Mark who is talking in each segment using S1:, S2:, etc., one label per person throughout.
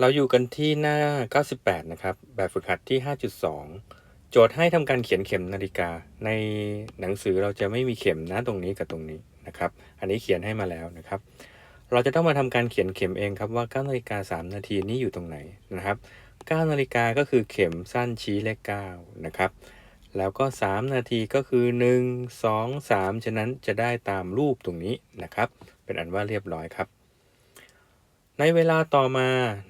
S1: เราอยู่กันที่หน้า 98 นะครับ แบบฝึกหัดที่ 5.2 โจทย์ให้ทำการเขียนเข็มนาฬิกา ในหนังสือเราจะไม่มีเข็มนะตรงนี้กับตรงนี้นะครับ อันนี้เขียนให้มาแล้วนะครับ เราจะต้องมาทำการเขียนเข็มเองครับว่า9นาฬิกา3นาทีนี้อยู่ตรงไหนนะครับ9นาฬิกาก็คือเข็มสั้นชี้เลข9นะครับ แล้วก็ 3 นาทีก็คือ 1 2 3 ฉะนั้นจะได้ตามรูปตรงนี้นะครับ เป็นอันว่าเรียบร้อยครับ ในเวลาต่อมา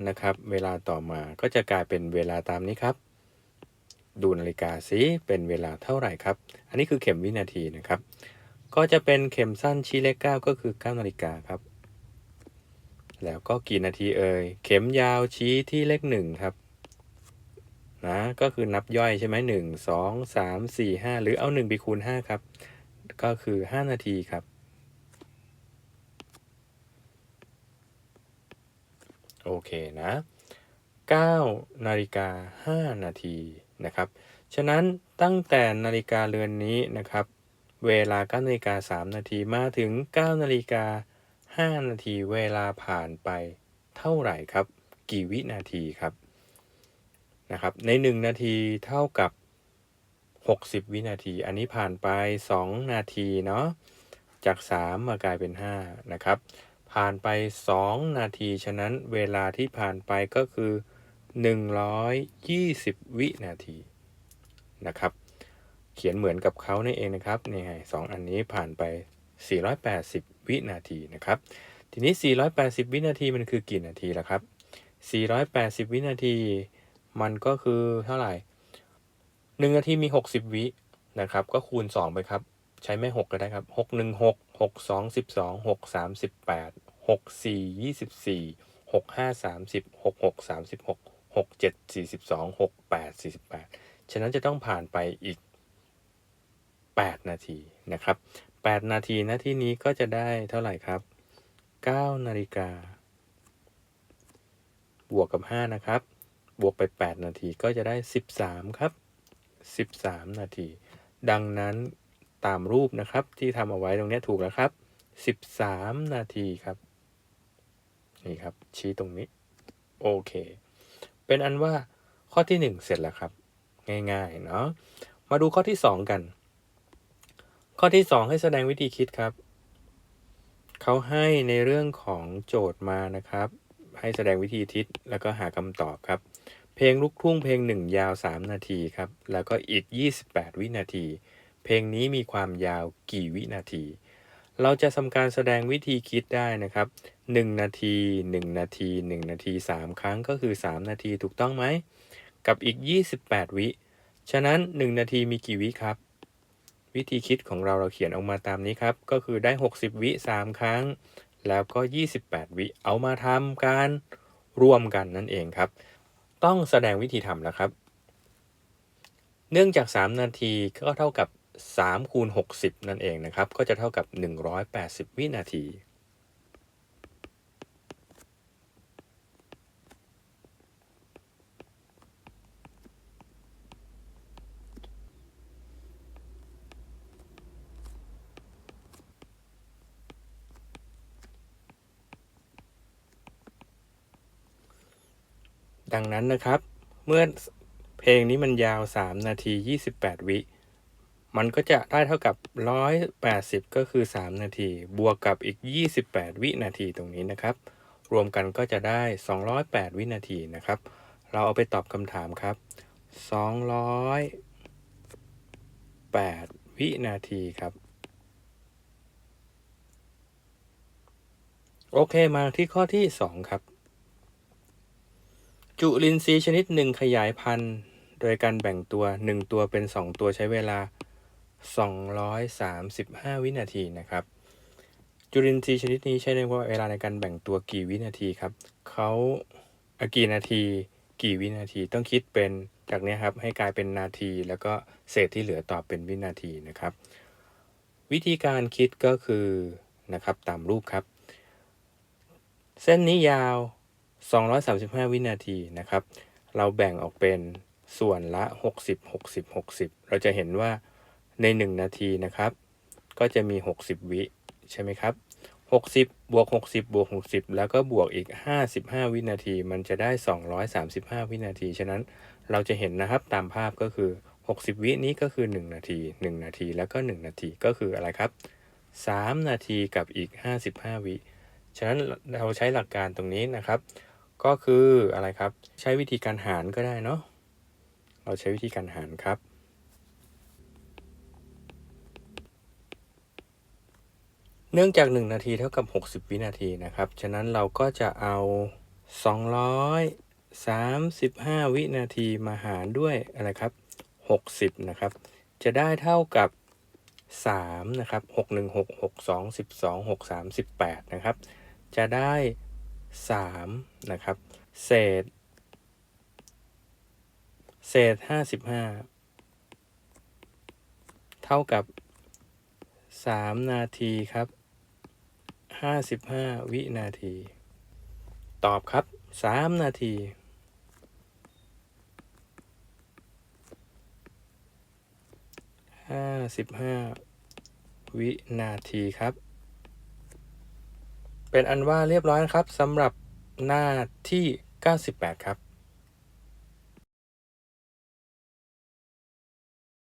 S1: นะครับ เวลาต่อมาก็จะกลายเป็นเวลาตามนี้ครับ ดูนาฬิกาสิเป็นเวลาเท่าไหร่ครับ อันนี้คือเข็มวินาทีนะครับ ก็จะเป็นเข็มสั้นชี้เลข9ก็คือ9นาฬิกาครับ แล้วก็กี่นาทีเอ่ยเข็มยาวชี้ที่เลข1ครับนะก็คือนับย่อยใช่ไหมหนึ่งสองสามสี่ห้าหรือเอา1ไปคูณ5ครับ ก็คือ 5 นาทีครับ โอเคนะ9นาฬิกา5นาทีนะครับ ฉะนั้นตั้งแต่นาฬิกาเรือนนี้นะครับ เวลา9นาฬิกา3นาทีมาถึง9นาฬิกา5นาทีเวลาผ่านไปเท่าไหร่ครับ กี่วินาทีครับนะครับ ใน 1 นาทีเท่ากับ 60 วินาที อันนี้ผ่านไป 2 นาทีเนาะจาก 3 มากลายเป็น 5 นะครับ ผ่านไป 2 นาที ฉะนั้นเวลาที่ผ่านไปก็คือ 120 วินาทีนะครับ เขียนเหมือนกับเขานี่เองนะครับนี่ไงสองอันนี้ผ่านไป 480 วินาทีนะครับ ทีนี้ 480 วินาทีมันคือกี่นาทีล่ะครับ 480 วินาทีมันก็คือเท่าไหร่ 1 นาทีมี 60 วินะครับ ก็คูณ 2 ไปครับ ใช้แม่ 6 ก็ได้ครับ 6 1 6 6 2 12 6 3 18 6 4 24 6 5 30 6 6 36 6 7 42 6 8 48ฉะนั้นจะต้องผ่านไปอีก8นาทีนะครับ8นาทีนะที่นี้ก็จะได้เท่าไหร่ครับ9นาฬิกาบวกกับ5นะครับ บวกไป8นาทีก็จะได้13ครับ13นาที ดังนั้นตามรูปนะครับที่ทำเอาไว้ตรงนี้ถูกแล้วครับ 13 นาทีครับ นี่ครับ ชี้ตรงนี้ โอเค เป็นอันว่าข้อที่ 1 เสร็จแล้วครับ ง่ายๆเนาะมาดูข้อที่ 2 กัน ข้อที่ 2 ให้แสดงวิธีคิดครับ เขาให้ในเรื่องของโจทย์มานะครับ ให้แสดงวิธีทิศแล้วก็หาคำตอบครับ เพลงลูกทุ่งเพลงหนึ่งยาว 3 นาทีครับ แล้วก็อีก 28 วินาที เพลงนี้มีความยาวกี่วินาที เราจะทำการแสดงวิธีคิดได้นะครับ 1 นาที 1 นาที 1 นาที 3 ครั้งก็คือ 3 นาทีถูกต้องไหม กับอีก 28 วิ ฉะนั้น 1 นาทีมีกี่วิครับ วิธีคิดของเราเราเขียนออกมาตามนี้ครับ ก็คือได้ 60 วิ 3 ครั้ง แล้วก็ 28 วิเอามาทำการรวมกันนั่นเองครับ ต้องแสดงวิธีทำแล้วครับ เนื่องจาก 3 นาทีก็เท่ากับ 3คูณ60 นั่นเองนะครับ ก็จะเท่ากับ 180 วินาที ดังนั้นนะครับ เมื่อเพลงนี้มันยาว 3 นาที 28 วิ มันก็จะได้เท่ากับ 180 ก็คือ 3 นาที บวกกับอีก 28 วินาทีตรงนี้นะครับ รวมกันก็จะได้ 208 วินาทีนะครับ เราเอาไปตอบคำถามครับ 208 วินาทีครับ โอเคมาที่ข้อที่ 2 ครับ จุลินทรีย์ชนิดหนึ่งขยายพันธุ์ โดยการแบ่งตัว 1 ตัวเป็น 2 ตัวใช้เวลา 235 วินาทีนะครับ จุลินทรีย์ชนิดนี้ใช้ในเวลาในการแบ่งตัวกี่วินาทีครับเขาอะกี่นาทีกี่วินาทีต้องคิดเป็นจากนี้ครับให้กลายเป็นนาที แล้วก็เศษที่เหลือตอบเป็นวินาทีนะครับ วิธีการคิดก็คือนะครับตามรูปครับ เส้นนี้ยาว 235 วินาทีนะครับ เราแบ่งออกเป็นส่วนละ 60 60 60 เราจะเห็นว่า ใน 1 นาทีนะครับ ก็จะมี 60 วิใช่ไหมครับ 60 บวก 60 บวก 60 แล้วก็บวกอีก 55 วินาที มันจะได้ 235 วินาที ฉะนั้นเราจะเห็นนะครับตามภาพก็คือ 60 วินี้ก็คือ 1 นาที 1 นาที แล้วก็ 1 นาที ก็คืออะไรครับ 3 นาทีกับอีก 55 วิ ฉะนั้นเราใช้หลักการตรงนี้นะครับ ก็คืออะไรครับ ใช้วิธีการหารก็ได้เนาะ เราใช้วิธีการหารครับ เนื่องจาก 1 นาทีเท่ากับ 60 วินาทีนะครับ ฉะนั้นเราก็จะเอา 235 วินาทีมาหารด้วยอะไรครับ 60 นะครับ จะได้เท่ากับ 3 นะครับ 6 1 6 6 2 12 6 3 18 นะครับ จะได้ 3 นะครับ เศษ เศษ 55 เท่ากับ 3 นาทีครับ 55 วินาที ตอบครับ 3 นาที 55 วินาทีครับ เป็นอันว่าเรียบร้อยครับสำหรับหน้าที่ 98 ครับ